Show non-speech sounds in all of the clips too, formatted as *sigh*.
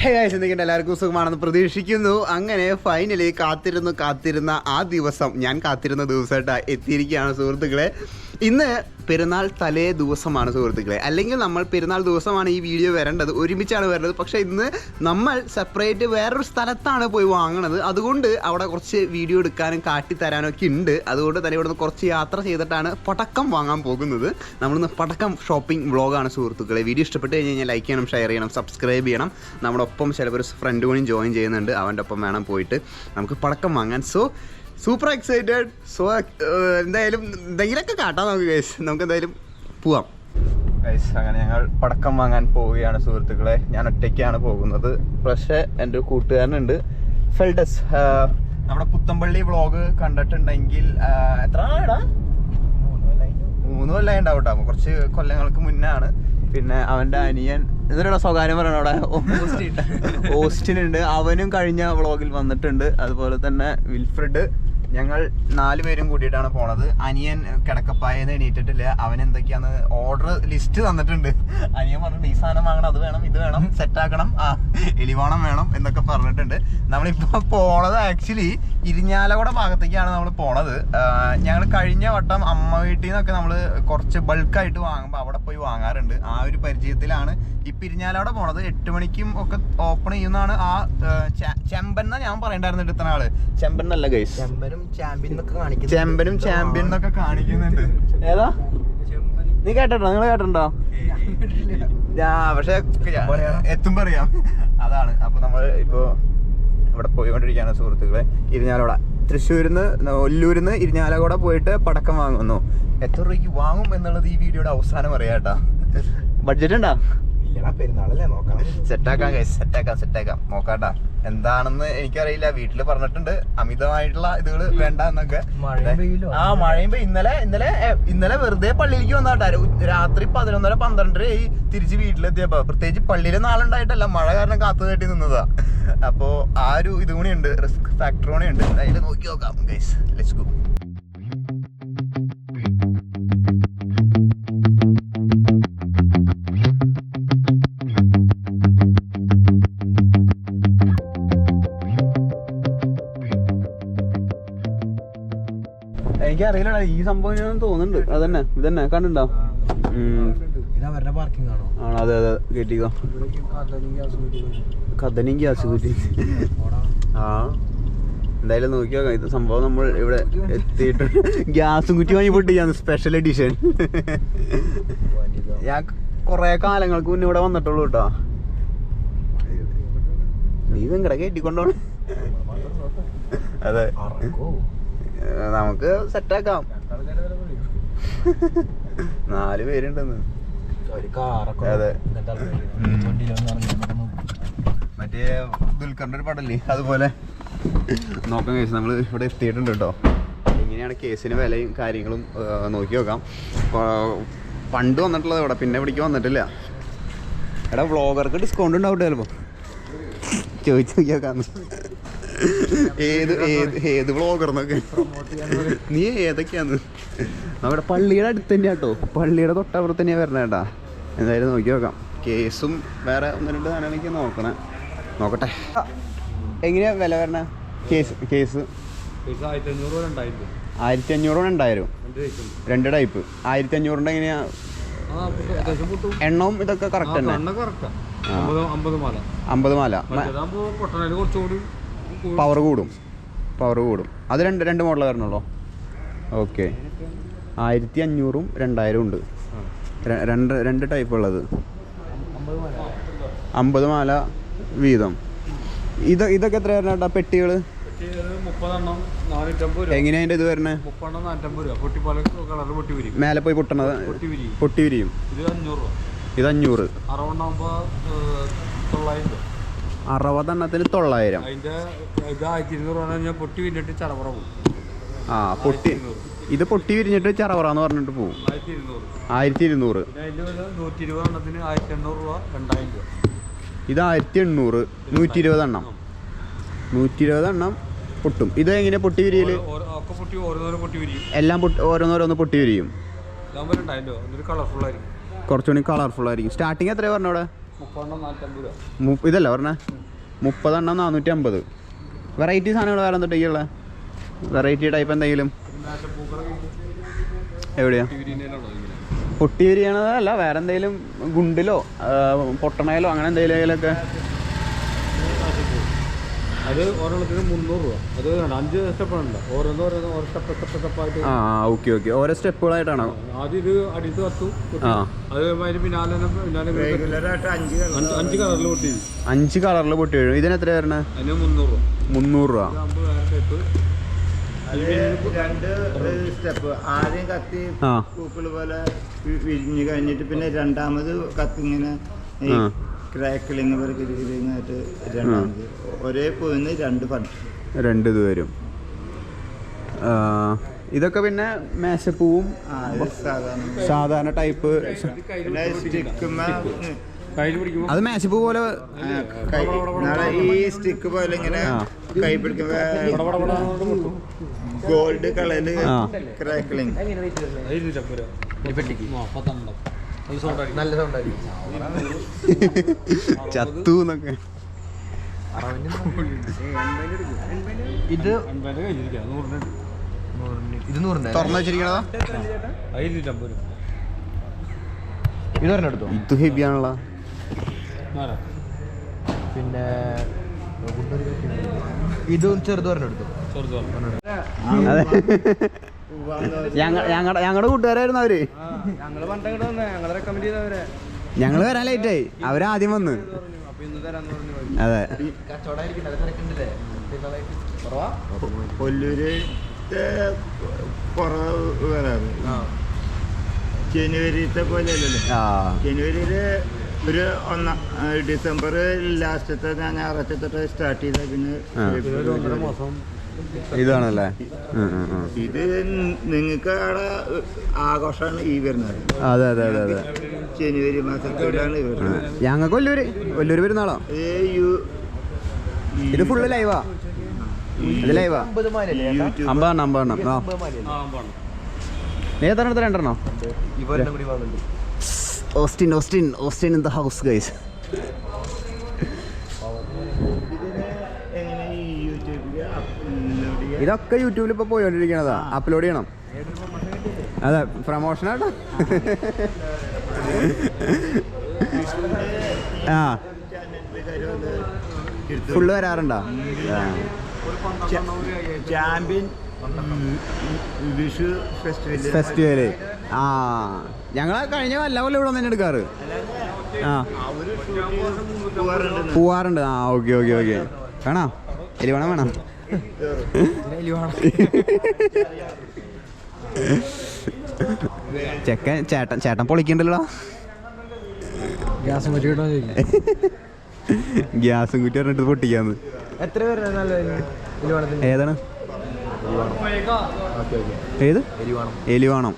Hey guys എന്തൊക്കെയുണ്ട്? എല്ലാവർക്കും സുഖമാണെന്ന് പ്രതീക്ഷിക്കുന്നു. അങ്ങനെ ഫൈനലി കാത്തിരുന്നു കാത്തിരുന്ന ആ ദിവസം. ഞാൻ കാത്തിരുന്ന ദിവസമായിട്ട് എത്തിയിരിക്കുകയാണ് സുഹൃത്തുക്കളെ. ഇന്ന് പെരുന്നാൾ തലേ ദിവസമാണ് സുഹൃത്തുക്കളെ. അല്ലെങ്കിൽ നമ്മൾ പെരുന്നാൾ ദിവസമാണ് ഈ വീഡിയോ വരേണ്ടത്. ഒരുമിച്ചാണ് വരേണ്ടത്. പക്ഷേ ഇന്ന് നമ്മൾ സെപ്പറേറ്റ് വേറൊരു സ്ഥലത്താണ് പോയി വാങ്ങണത്. അതുകൊണ്ട് അവിടെ കുറച്ച് വീഡിയോ എടുക്കാനും കാട്ടിത്തരാനും ഒക്കെ ഉണ്ട്. അതുകൊണ്ട് തന്നെ ഇവിടുന്ന് കുറച്ച് യാത്ര ചെയ്തിട്ടാണ് പടക്കം വാങ്ങാൻ പോകുന്നത്. നമ്മളിന്ന് പടക്കം ഷോപ്പിംഗ് വ്ളോഗാണ് സുഹൃത്തുക്കളെ. വീഡിയോ ഇഷ്ടപ്പെട്ട് കഴിഞ്ഞ് കഴിഞ്ഞാൽ ലൈക്ക് ചെയ്യണം ഷെയർ ചെയ്യണം സബ്സ്ക്രൈബ് ചെയ്യണം. നമ്മുടെ ഒപ്പം ചിലപ്പോൾ ഒരു ഫ്രണ്ട് കൂടി ജോയിൻ ചെയ്യുന്നുണ്ട്. അവന്റെ ഒപ്പം വേണം പോയിട്ട് നമുക്ക് പടക്കം വാങ്ങാൻ. സോ സൂപ്പർ എക്സൈറ്റഡ് സോ എന്തായാലും എന്തെങ്കിലുമൊക്കെ കാട്ടാം നമുക്ക് ഗൈസ് നമുക്ക് എന്തായാലും പോവാം. ഗൈസ് അങ്ങനെ ഞങ്ങൾ പടക്കം വാങ്ങാൻ പോവുകയാണ് സുഹൃത്തുക്കളെ. ഞാൻ ഒറ്റയ്ക്കാണ് പോകുന്നത്. പക്ഷേ എന്റെ കൂട്ടുകാരനുണ്ട്. ഫെൽഡസ് നമ്മുടെ പുത്തമ്പള്ളി വ്ളോഗ് കണ്ടിട്ടുണ്ടെങ്കിൽ എത്ര ആടാ മൂന്ന് കൊല്ലം ഉണ്ടാവും കേട്ടോ. കുറച്ച് കൊല്ലങ്ങൾക്ക് മുന്നാണ്. പിന്നെ അവന്റെ അനിയൻ ഇതിലുള്ള സ്വകാര്യം പറയണ അവിടെ? ഓസ്റ്റിൻ ഉണ്ട്. അവനും കഴിഞ്ഞ വ്ളോഗിൽ വന്നിട്ടുണ്ട്. അതുപോലെ തന്നെ വിൽഫ്രിഡ്. ഞങ്ങൾ നാല് പേരും കൂടിയിട്ടാണ് പോണത്. അനിയൻ കിടക്കപ്പായെന്ന് എണീറ്റിട്ടില്ല. അവൻ എന്തൊക്കെയാന്ന് ഓർഡർ ലിസ്റ്റ് തന്നിട്ടുണ്ട്. അനിയൻ പറഞ്ഞിട്ട് ഈ സാധനം വാങ്ങണം അത് വേണം ഇത് വേണം സെറ്റ് ആക്കണം. ആ എലിവാണം വേണം എന്നൊക്കെ പറഞ്ഞിട്ടുണ്ട്. നമ്മളിപ്പോ പോണത് ആക്ച്വലി ഇരിഞ്ഞാലക്കുട ഭാഗത്തേക്കാണ് നമ്മൾ പോണത്. ഞങ്ങൾ കഴിഞ്ഞ വട്ടം അമ്മ വീട്ടിൽ നിന്നൊക്കെ നമ്മൾ കുറച്ച് ബൾക്കായിട്ട് വാങ്ങുമ്പോൾ അവിടെ പോയി വാങ്ങാറുണ്ട്. ആ ഒരു പരിചയത്തിലാണ് ഈ ഇരിഞ്ഞാലവിടെ പോണത്. എട്ട് മണിക്കും ഒക്കെ ഓപ്പൺ ചെയ്യുന്നതാണ് ആ ചെമ്പൻ എന്നാണ് ഞാൻ പറയണ്ടായിരുന്നു എടുത്ത ആൾ ചെമ്പൻ എന്നല്ല ഗൈസ് ചെമ്പനും ചെമ്പനും ചാമ്പ്യൻ എന്നൊക്കെ കാണിക്കുന്നുണ്ട്. ഏതാ? നീ കേട്ടോ നിങ്ങൾ കേട്ടിട്ടുണ്ടോ? പക്ഷെ എത്തുമ്പോ അറിയാം അതാണ്. അപ്പൊ നമ്മൾ ഇപ്പോ ഇവിടെ പോയിക്കൊണ്ടിരിക്കുകയാണ് സുഹൃത്തുക്കളെ. ഇരിഞ്ഞാലോട തൃശ്ശൂരിന്ന് ഒല്ലൂരിന്ന് ഇരിഞ്ഞാലക്കുട പോയിട്ട് പടക്കം വാങ്ങുന്നു. എത്ര രൂപയ്ക്ക് വാങ്ങും എന്നുള്ളത് ഈ വീഡിയോയുടെ അവസാനം അറിയാട്ടാ ബഡ്ജറ്റ് ഉണ്ടാ? സെറ്റാക്കാം കൈ സെറ്റാക്കാം സെറ്റാക്കാം. നോക്കാട്ടാ. എന്താണെന്ന് എനിക്കറിയില്ല. വീട്ടിൽ പറഞ്ഞിട്ടുണ്ട്. അമിതമായിട്ടുള്ള ഇതുകൾ വേണ്ട എന്നൊക്കെ. ആ മഴയും ഇന്നലെ ഇന്നലെ ഇന്നലെ വെറുതെ പള്ളിയിലേക്ക് വന്നാട്ടാ രാത്രി പതിനൊന്നര പന്ത്രണ്ടര ആയി തിരിച്ച് വീട്ടിലെത്തിയപ്പോ. പ്രത്യേകിച്ച് പള്ളിയിൽ നാളുണ്ടായിട്ടല്ല. മഴ കാരണം കാത്തു കെട്ടി നിന്നതാ. അപ്പോ ആ ഒരു ഇത് കൂടി ഉണ്ട്. റിസ്ക് ഫാക്ടർ കൂടി ഉണ്ട്. അതിൽ നോക്കി നോക്കാം ഗൈസ് ലെറ്റ്സ് ഗോ എനിക്കറിയില്ലടാ ഈ സംഭവം ഞാൻ തോന്നുന്നുണ്ട്. അതന്നെ ഇതന്നെ പാർക്കിംഗ് ആണോ? അതെ അതെ കേട്ടിക്കോ. കഥനും ഗ്യാസ് കൂട്ടി ആ. എന്തായാലും നോക്കി നോക്കാം ഇത് സംഭവം നമ്മൾ ഇവിടെ എത്തിയിട്ട് ഗ്യാസും കുറ്റി വാങ്ങി പൊട്ടിയാണ് സ്പെഷ്യൽ എഡിഷൻ ഞാൻ കൊറേ കാലങ്ങൾക്ക് മുന്നേ ഇവിടെ വന്നിട്ടുള്ളൂ കേട്ടോ. നീ വെങ്കട കയറ്റിക്കൊണ്ടോണ് അതെ. നമുക്ക് സെറ്റാക്കാം നാല് പേരുണ്ടെന്ന്. അതെ. മറ്റേ ദുൽഖറിന്റെ ഒരു പടല്ലേ? അതുപോലെ. നോക്കാം കേസ് നമ്മൾ ഇവിടെ എത്തിയിട്ടുണ്ട് കേട്ടോ. ഇങ്ങനെയാണ് കേസിന് വിലയും കാര്യങ്ങളും നോക്കി നോക്കാം. പണ്ട് വന്നിട്ടുള്ളത് ഇവിടെ പിന്നെ ഇവിടേക്ക് വന്നിട്ടില്ല. എടാ വ്ളോഗർക്ക് ഡിസ്കൗണ്ട് ഉണ്ടാവട്ടെ ചിലപ്പോൾ ചോദിച്ചു നോക്കി നോക്കാം ഏത് ഏത് ഏത് വ്ളോഗർന്നൊക്കെ നീ ഏതൊക്കെയാന്ന് അവിടെ പള്ളിയുടെ അടുത്ത് തന്നെയാ കേട്ടോ പള്ളിയുടെ തൊട്ടപ്പുറത്ത് തന്നെയാ വരണേ കേട്ടാ. എന്തായാലും നോക്കി നോക്കാം. കേസും വേറെ ഒന്ന് രണ്ട് സാധനങ്ങളൊക്കെ നോക്കണേ. നോക്കട്ടെ. എങ്ങനെയാ വില വരണേ? Case case. ആയിരത്തി അഞ്ഞൂറ് രണ്ടായിരം രണ്ട് ടൈപ്പ് ആയിരത്തി അഞ്ഞൂറിന്റെ എങ്ങനെയാ? എണ്ണവും ഇതൊക്കെ കറക്റ്റ് തന്നെ. അമ്പത് മാല. പവർ കൂടും. പവർ കൂടും. അത് രണ്ട് രണ്ട് മോഡൽ വരണുള്ളൂ ഓക്കെ ആയിരത്തി അഞ്ഞൂറും രണ്ടായിരവും ഉണ്ട് രണ്ട് രണ്ട് ടൈപ്പ് ഉള്ളത്. അമ്പത് മാല വീതം. ഇത് ഇതൊക്കെ എത്ര വരണ പെട്ടികൾ നാനൂറ്റമ്പത് രൂപ എങ്ങനെയാ അതിന്റെ ഇത് വരണേ മേലെ പോയി പൊട്ടണത്? പൊട്ടി വിരിയും. ഇത് അഞ്ഞൂറ് അറുപതെണ്ണത്തിന് തൊള്ളായിരം. അതിന്റെ ഇത് ആയിരത്തി ഇരുന്നൂറ് രൂപ കഴിഞ്ഞാൽ പൊട്ടി വിരിഞ്ഞിട്ട് ചടവറ പോകും ആ പൊട്ടി. ഇത് പൊട്ടി വിരിഞ്ഞിട്ട് ചറവറാന്ന് പറഞ്ഞിട്ട് പോവും. ആയിരത്തി ഇരുന്നൂറ് ആയിരത്തി ഇരുന്നൂറ് പിന്നെ അതിന്റെ വില നൂറ്റി ഇരുപത് എണ്ണത്തിന് ആയിരത്തി എണ്ണൂറ് രൂപ രണ്ടായിരം രൂപ. ഇത് ആയിരത്തി എണ്ണൂറ് നൂറ്റി ഇരുപത് എണ്ണം നൂറ്റി ഇരുപത് എണ്ണം പൊട്ടും. ഇത് എങ്ങനെ പൊട്ടി വിരിയൽ? ഓരോ- ഒക്കെ പൊട്ടി ഓരോന്നോരോ പൊട്ടി വിരിയും. എല്ലാം പൊട്ടി ഓരോന്നോരോന്ന് പൊട്ടി വിരിയും. ഇതാകുമ്പോൾ രണ്ടായിരം രൂപ. എന്നിട്ട് കളർഫുൾ ആയിരിക്കും. കുറച്ചുകൂടി കളർഫുൾ ആയിരിക്കും. സ്റ്റാർട്ടിങ് എത്രയാ പറഞ്ഞ ഇതല്ല പറഞ്ഞ? മുപ്പതെണ്ണം നാനൂറ്റി അമ്പത് വെറൈറ്റി സാധനങ്ങൾ വേറെ എന്തൊക്കെയുള്ള വെറൈറ്റി ടൈപ്പ് എന്തെങ്കിലും? എവിടെയാ? പൊട്ടി വിരിയണതല്ല വേറെ എന്തെങ്കിലും ഗുണ്ടിലോ പൊട്ടണയിലോ അങ്ങനെ എന്തെങ്കിലുമൊക്കെ? അത് ഒരെണ്ണത്തിന് മുന്നൂറ് രൂപ. അത് അഞ്ച് സ്റ്റെപ്പ് ഉണ്ട് ഓരോന്ന് ഓരോന്ന് ഓരോ സ്റ്റെപ്പ് സ്റ്റെപ്പ് സ്റ്റെപ്പായിട്ട്. ആ ഓക്കെ ഓക്കെ. ഓരോ സ്റ്റെപ്പുകളായിട്ടാണോ? ആദ്യം ഇത് അടിത്ത് കത്തു ആ. അത് അതിന് പിന്നാലെ തന്നെ പിന്നാലെ അഞ്ച് കളറിൽ പൊട്ടി. അഞ്ച് കളറിൽ പൊട്ടി വീഴും ഇതിന് എത്ര വരണേ? അതിന് മുന്നൂറ് രൂപ. മുന്നൂറ് രൂപ. രണ്ട് സ്റ്റെപ്പ്. ആദ്യം കത്തി ആ. പൂക്കൾ പോലെ വിരിഞ്ഞു കഴിഞ്ഞിട്ട് പിന്നെ രണ്ടാമത് കത്തി ഇങ്ങനെ ആ. ക്രാക്കിളിങ് രണ്ടാമത്. ഒരേ പോയിന്ന് രണ്ട് ഫണ്ട്. രണ്ട് ഇത് വരും. ഇതൊക്കെ പിന്നെ മേശപ്പൂവും സാധാരണ ടൈപ്പ് അത് മേശപ്പൂ പോലെ കൈ നാളെ ഈ സ്റ്റിക്ക് പോലെ ഇങ്ങനെ ആ. കൈ പിടിക്കുമ്പോ ഗോൾഡ് കളർ. ക്രാക്കിളിങ് നല്ല സൗണ്ടായിരിക്കും *laughs* ചത്തു എന്നൊക്കെ. ഇത് ഇത് നൂറിന്റെ തുറന്നു വെച്ചിരിക്കണതാ? ഇത് പിന്നെ ഇതും ചെറുത് പറഞ്ഞെടുത്തു ചെറുത് അതെ. ഞങ്ങളുടെ ഞങ്ങളുടെ കൂട്ടുകാരായിരുന്നു അവർ. ഞങ്ങൾ പണ്ടങ്ങോട്ട് വന്നേ. ഞങ്ങളെ റെക്കമെൻഡ് ചെയ്തവരെ. ഞങ്ങൾ വരാൻ ലേറ്റ് ആയി. അവരാദ്യം വന്ന്. അതെ. കൊല്ലൂര് കുറവ്? വരാറ്. ജനുവരിത്തെ പോലെ അല്ലല്ലോ. ആ. ജനുവരിയിൽ ഒരു ഒന്നാം ഡിസംബർ ലാസ്റ്റത്തെ ഞാൻ ഞായറാഴ്ച തൊട്ട് സ്റ്റാർട്ട് ചെയ്ത. പിന്നെ ഇതാണല്ലേ. ഇത് നിങ്ങൾക്ക് അവിടെ ആഘോഷമാണ് ഈ വരുന്നത്. അതെ അതെ അതെ അതെ. ജനുവരി മാസത്തോടാണ് വരുന്നത്. ഞങ്ങൾക്ക് കൊല്ലൂര് കൊല്ലൂര് പെരുന്നാളോ? ഇത് ഫുള്ള് ലൈവാ ഇത് ലൈവാ അമ്പതെണ്ണം അമ്പതെണ്ണം. ആ. ആ പാണ് നീ എത്ര എടുത്ത രണ്ടെണ്ണോ Austin Austin Austin in the house guys ഇതിന് എങ്ങനെ ഈ യൂട്യൂബിൽ അപ്ലോഡ് ചെയ്യാം ഇതൊക്കെ യൂട്യൂബിൽ ഇപ്പോൾ പോയിക്കൊണ്ടിരിക്കണതാ അപ്ലോഡ് ചെയ്യണം. അതെ പ്രൊമോഷൻ ആട്ടോ ആ. ഫുള്ള് വരാറുണ്ടോ. Champion Vishu festival festival. ആ. ഞങ്ങൾ കഴിഞ്ഞ വല്ല കൊല്ലം ഇവിടെ തന്നെ എടുക്കാറ്. ആ. പോവാറുണ്ട്. ആ ഓക്കെ ഓക്കെ ഓക്കെ. വേണോ? എലിവേണം വേണം. ചെക്കൻ ചേട്ടൻ ചേട്ടൻ പൊളിക്കണ്ടല്ലോ. ഗ്യാസ് കുറ്റി പറഞ്ഞിട്ട് പൊട്ടിക്കാന്ന്. എത്ര പേരാണ് ഏതാണ്? ഏത്? എലിവാണം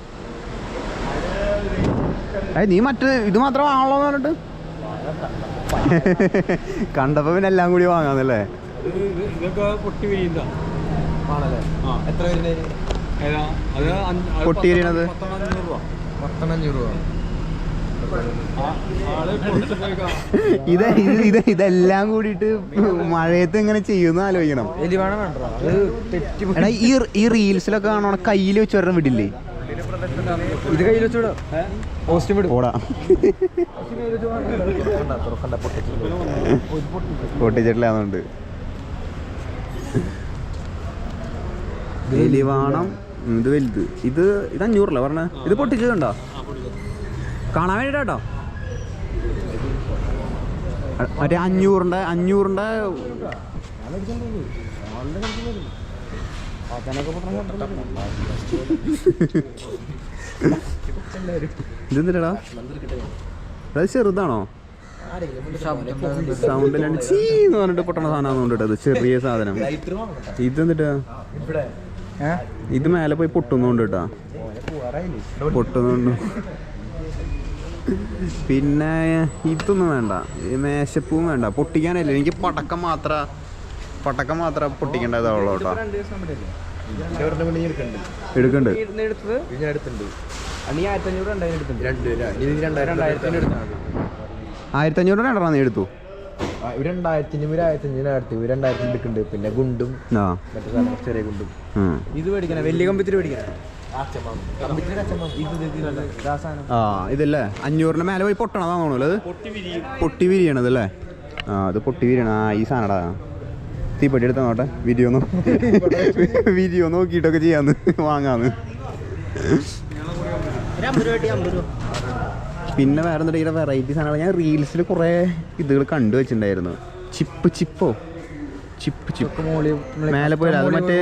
ഏ നീ മറ്റേ ഇത് മാത്രം വാങ്ങണോന്ന് പറഞ്ഞിട്ട്? കണ്ടപ്പോ പിന്നെ എല്ലാം കൂടി വാങ്ങാന്നല്ലേ? ഇതൊക്കെ പൊട്ടി വീഴുന്ന ആണല്ലേ? എത്ര അത് പൊട്ടി വീഴുന്നത്? രൂപ. പത്തെണ്ണഞ്ഞൂറ് രൂപ. ഇത് ഇത് ഇത് ഇതെല്ലാം കൂടിട്ട് മഴയത്ത് എങ്ങനെ ചെയ്യുന്ന ആലോചിക്കണം. എലിവാണം വേണ്ടോ അത് തെറ്റി എടാ ഈ ഈ റീൽസിലൊക്കെ കാണണ കയ്യിൽ വെച്ച് ഒരെണ്ണം വിടില്ലേ? ഇത് കയ്യിൽ വെച്ചോടാ പൊട്ടിച്ചിട്ടില്ലാന്നുണ്ട് എലിവാണം ഉം, ഇത് വലുത്. ഇത് ഇത് അഞ്ഞൂറല്ലേ പറഞ്ഞ? ഇത് പൊട്ടിച്ചതുണ്ടോ? കാണാൻ വേണ്ടിട്ടോ മറ്റേ അഞ്ഞൂറിന്റെ അഞ്ഞൂറിന്റെ ഇതെന്തിട്ടാ അത് ചെറുതാണോ? സൗണ്ടിലാണ് ചീ എന്ന് പറഞ്ഞിട്ട് പൊട്ടണ സാധനം അത് ചെറിയ സാധനം. ഇതെന്തിട്ടാ ഇത് മേലെ പോയി പൊട്ടുന്നുണ്ട് കേട്ടാ പൊട്ടുന്നുണ്ട്. പിന്നെ ഇതൊന്നും വേണ്ട. ഈ മേശപ്പൂവും വേണ്ട. പൊട്ടിക്കാനല്ല? എനിക്ക് പടക്കം മാത്ര പടക്കം മാത്ര പൊട്ടിക്കേണ്ടതാവുള്ളൂ കേട്ടോ എടുക്കണ്ട്. എടുത്തത് ഞാൻ എടുത്തിട്ടുണ്ട്. ഈ ആയിരത്തി അഞ്ഞൂറ് രണ്ടെണ്ണം നീ എടുത്തു. എടുക്കുന്നുണ്ട്. പിന്നെ ഗുണ്ടും ആ. മറ്റേ സാധനം ചെറിയ ഗുണ്ടും. ഇത് മേടിക്കണേ വലിയ കമ്പിത്തിരി മേടിക്കണേ. ആ ഇതല്ലേ? അഞ്ഞൂറിന് മേലെ പോയി പൊട്ടണതാണോ അത് പൊട്ടി വിരിയണത് അല്ലേ? ആ അത് പൊട്ടി വിരിയണ ആ ഈ സാധനടാ. തീപ്പെട്ടി എടുത്താ നോട്ടെ? വീഡിയോ വീഡിയോ നോക്കിയിട്ടൊക്കെ ചെയ്യാന്ന് വാങ്ങാന്ന്. പിന്നെ വേറെ എന്താ ഇങ്ങനെ വെറൈറ്റി സാധനങ്ങൾ. ഞാൻ റീൽസിൽ കുറേ ഇതുകൾ കണ്ടു വെച്ചിട്ടുണ്ടായിരുന്നു. ചിപ്പ് ചിപ്പോ? Chip chip. മേലെ പോയി അത് മറ്റേ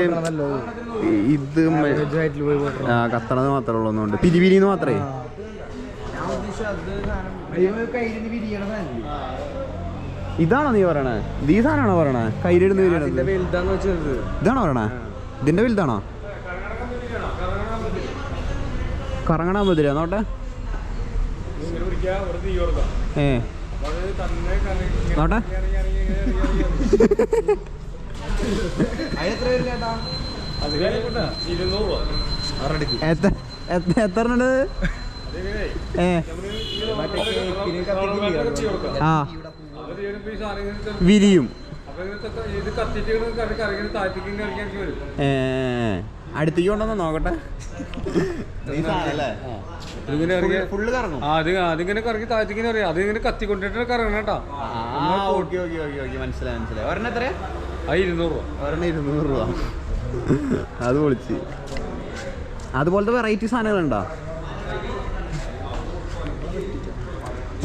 ഇത് ആ കത്തണത് മാത്രമേ ഉള്ളൂ ഒന്നുകൊണ്ട് പിരിവിരിന്ന് മാത്രമേ ഇതാണോ നീ പറയണേ? ഈ സാധനമാണോ പറയണേ? കയ്യിലിടുന്ന വെച്ചത്. ഇതാണോ പറയണേ? ഇതിന്റെ വലുതാണോ? കറങ്ങണാൻ പറ്റില്ല നോട്ടെ. ഏ. നോട്ടെ. എത്ര എത്ര- എത്ര ഉണ്ട് ഏ. ആ. വിരിയും. അടുത്തേക്ക് കൊണ്ടുവന്ന് നോക്കട്ടെ. ഇതിങ്ങനെ ഇറങ്ങിയ ഫുള്ള് കറങ്ങും? ആ അത് അതിങ്ങനെ കറങ്ങി താറ്റിങ്ങനെ അറിയാം അതിങ്ങനെ കത്തിക്കൊണ്ടിട്ട് കറങ്ങണം കേട്ടാ. Okay okay okay okay. മനസ്സിലായി മനസ്സിലായി. ഒരെണ്ണം എത്രയാ? ആ ഇരുന്നൂറ് രൂപ. ഒരെണ്ണം ഇരുന്നൂറ് രൂപ. അത് പൊളിച്ച്. അതുപോലത്തെ വെറൈറ്റി സാധനങ്ങളുണ്ടോ?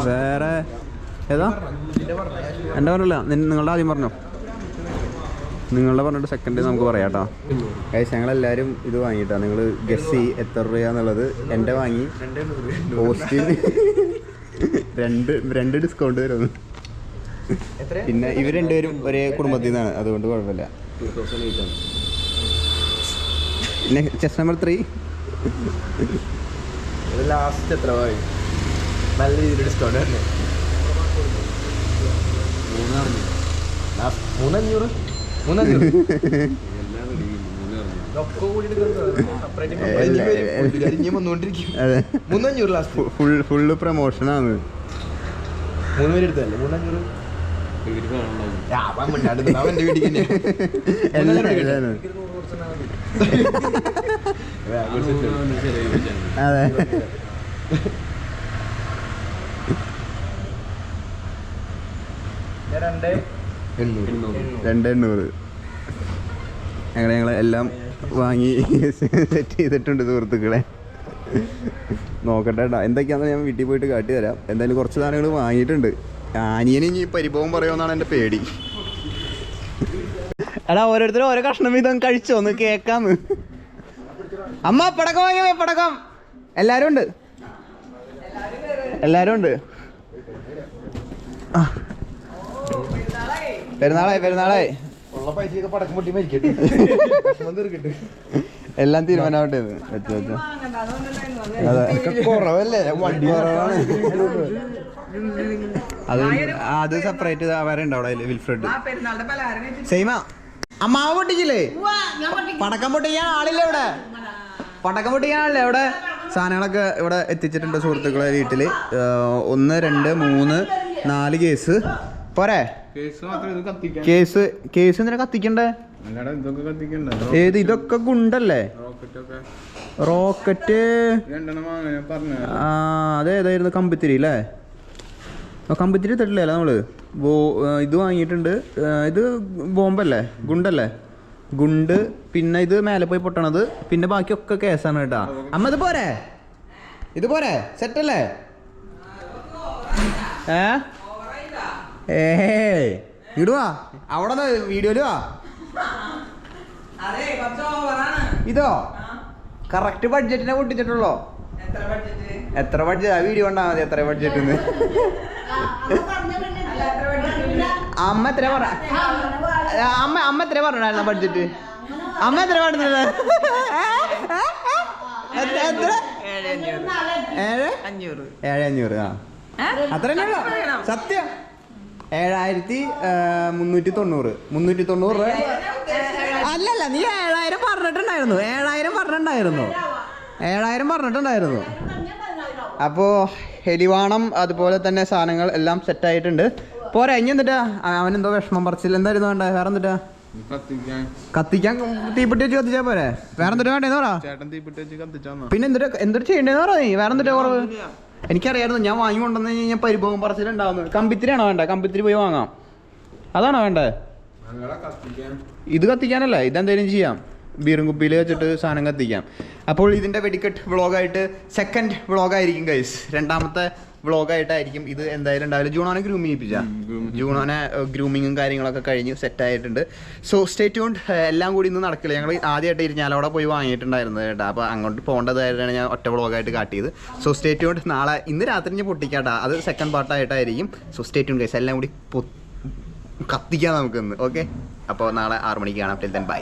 വേറെ ഏതാ? എന്റെ പറഞ്ഞില്ല. നിങ്ങളുടെ ആദ്യം പറഞ്ഞോ. നിങ്ങളുടെ പറഞ്ഞിട്ട് സെക്കൻഡ് നമുക്ക് പറയാം കേട്ടോ. കഴിച്ച് ഞങ്ങളെല്ലാവരും ഇത് വാങ്ങിയിട്ടാ. നിങ്ങൾ ഗസ് എത്ര രൂപയാന്നുള്ളത്. എന്റെ വാങ്ങി. പോസ്റ്റിന് രണ്ട് രണ്ട് ഡിസ്കൗണ്ട് വരുന്നു. പിന്നെ ഇവർ രണ്ടുപേരും ഒരേ കുടുംബത്തിൽ നിന്നാണ് അതുകൊണ്ട് കുഴപ്പമില്ല. ചെസ് നമ്പർ ത്രീ ലാസ്റ്റ് എത്ര പോയി നല്ല രീതിയിൽ ഡിസ്കൗണ്ട് തന്നെ മൂന്നഞ്ഞൂറ് ലാസ്റ്റ് ഫുൾ ഫുള്ള് പ്രൊമോഷനാണ്. മൂന്ന് പേര് എടുത്തല്ലേ മൂന്നഞ്ഞൂറ്. അതെ. രണ്ടേ. രണ്ട് എണ്ണൂറ്. ഞങ്ങൾ ഞങ്ങൾ എല്ലാം വാങ്ങി സെറ്റ് ചെയ്തിട്ടുണ്ട് സുഹൃത്തുക്കളെ. നോക്കട്ടെ കേട്ടോ എന്തൊക്കെയാണെന്ന് ഞാൻ വീട്ടിൽ പോയിട്ട് കാട്ടി തരാം. എന്തായാലും കുറച്ച് സാധനങ്ങൾ വാങ്ങിയിട്ടുണ്ട്. ആനിയനെ ഇനി പരിഭവം പറയുമെന്നാണ് എന്റെ പേടി. എടാ ഓരോരുത്തരും ഓരോ കഷ്ണം വീതം കഴിച്ചോ? ഒന്ന് കേക്കാന്ന്. അമ്മ പടക്കം വാങ്ങിയോ? പടക്കം. എല്ലാരും ഉണ്ട്? എല്ലാരും ഉണ്ട്. ആ. പെരുന്നാളായി പെരുന്നാളായി. എല്ലാം തീരുമാനമാവട്ടെ അതെ. കുറവല്ലേ? വണ്ടി കുറവാണ്. അത് അത് സെപ്പറേറ്റ് വേറെ ഉണ്ട് അവിടെ വിൽഫ്രഡ്. സെയിമാ അമ്മാവ് പൊട്ടിക്കില്ലേ? പടക്കം പൊട്ടിക്കാൻ ആളില്ല ഇവിടെ. പടക്കം പൊട്ടിക്കാൻ ആളില്ല. ഇവിടെ സാധനങ്ങളൊക്കെ ഇവിടെ എത്തിച്ചിട്ടുണ്ട് സുഹൃത്തുക്കളെ വീട്ടിൽ. ഒന്ന് രണ്ട് മൂന്ന് നാല് കേസ്. പോരെ. കേസ് കേസ് എന്തിനാ കത്തിക്കണ്ടേ? ഏത് ഇതൊക്കെ ഗുണ്ടല്ലേ? റോക്കറ്റ് ആ അതേതായിരുന്നു കമ്പിത്തിരി അല്ലേ കമ്പിത്തിരി തട്ടില്ല നമ്മൾ? ഇത് വാങ്ങിയിട്ടുണ്ട്. ഇത് ബോംബല്ലേ? ഗുണ്ടല്ലേ? ഗുണ്ട് പിന്നെ ഇത് മേലെ പോയി പൊട്ടണത്. പിന്നെ ബാക്കിയൊക്കെ കേസാണ് കേട്ടാ. അമ്മ ഇത് പോരെ? ഇത് പോരെ? സെറ്റല്ലേ ഏ? ഏ ഇടുവാ. അവിടെ വീഡിയോയിൽ വാ. ഇതോ? കറക്റ്റ് ബഡ്ജറ്റിനെ പൊട്ടിച്ചിട്ടുള്ളോ? എത്ര ബഡ്ജറ്റ് ആ വീഡിയോ ഉണ്ടാ മതി എത്ര ബഡ്ജറ്റ് അമ്മ എത്ര പറ അമ്മ അമ്മ എത്ര പറഞ്ഞായിരുന്നു ബഡ്ജറ്റ് അമ്മ എത്ര പറഞ്ഞത് എത്ര ഏഴ് അഞ്ഞൂറ്. ഏഴ്? അഞ്ഞൂറ്. ആ. അത്ര സത്യം. ഏഴായിരത്തി മുന്നൂറ്റി തൊണ്ണൂറ് മുന്നൂറ്റി തൊണ്ണൂറ് രൂപ. അല്ലല്ല നീ ഏഴായിരം പറഞ്ഞിട്ടുണ്ടായിരുന്നു. ഏഴായിരം പറഞ്ഞിട്ടുണ്ടായിരുന്നു. ഏഴായിരം പറഞ്ഞിട്ടുണ്ടായിരുന്നു. അപ്പോൾ ഹെലിവാണം അതുപോലെ തന്നെ സാധനങ്ങൾ എല്ലാം സെറ്റായിട്ടുണ്ട് പോരാ ഇനി എന്നിട്ടാ അവൻ എന്തോ വിഷമം പറിച്ചില്ല. എന്തായിരുന്നു വേണ്ട? വേറെ എന്നിട്ടാ കത്തിക്കാൻ തീപ്പെട്ടി വെച്ച് കത്തിച്ചാ പോരെ. വേറെ എന്നിട്ട് വേണ്ടേന്ന് പറ. പിന്നെ എന്തിട്ട് എന്തൊരു ചെയ്യണ്ടേന്ന് പറഞ്ഞു നീ? വേറെ എന്നിട്ടാ കുറവ്? എനിക്കറിയായിരുന്നു ഞാൻ വാങ്ങി കൊണ്ടുവന്ന് കഴിഞ്ഞാൽ പരിഭവം പറച്ചിലുണ്ടാവുന്നു കമ്പിത്തിരിയാണോ വേണ്ട? കമ്പിത്തിരി പോയി വാങ്ങാം. അതാണോ വേണ്ടേ? ഞങ്ങളെ കത്തിക്കാൻ. ഇത് കത്തിക്കാനല്ല ഇതെന്തേലും ചെയ്യാം. ബീറും കുപ്പിയിൽ വെച്ചിട്ട് സാധനം കത്തിക്കാം. അപ്പോൾ ഇതിന്റെ വെടിക്കെട്ട് വ്ളോഗായിട്ട് സെക്കൻഡ് വ്ളോഗായിരിക്കും ഗൈസ് രണ്ടാമത്തെ വ്ളോഗായിട്ടായിരിക്കും ഇത് എന്തായാലും ഉണ്ടാവില്ല ജൂണോനെ ഗ്രൂം ചെയ്യിപ്പിച്ച ജൂണോനെ ഗ്രൂമിങ്ങും കാര്യങ്ങളൊക്കെ കഴിഞ്ഞ് സെറ്റ് ആയിട്ടുണ്ട്. സോ സ്റ്റേ ട്യൂൺ എല്ലാം കൂടി ഇന്ന് നടക്കില്ല. ഞങ്ങൾ ആദ്യമായിട്ട് ഇരിഞ്ഞാലവിടെ പോയി വാങ്ങിയിട്ടുണ്ടായിരുന്നത് കേട്ടോ. അപ്പോൾ അങ്ങോട്ട് പോകേണ്ടതായിട്ടാണ് ഞാൻ ഒറ്റ വ്ളോഗായിട്ട് കാട്ടിയത്. സോ സ്റ്റേ ട്യൂൺ നാളെ ഇന്ന് രാത്രി ഞാൻ പൊട്ടിക്കാട്ടാ. അത് സെക്കൻഡ് പാർട്ടായിട്ടായിരിക്കും. സോ സ്റ്റേ ട്യൂൺ ഗൈസ് എല്ലാം കൂടി കത്തിക്കാം നമുക്കിന്ന്. ഓക്കെ അപ്പോൾ നാളെ ആറ് മണിക്ക് കാണാം. Tell then bye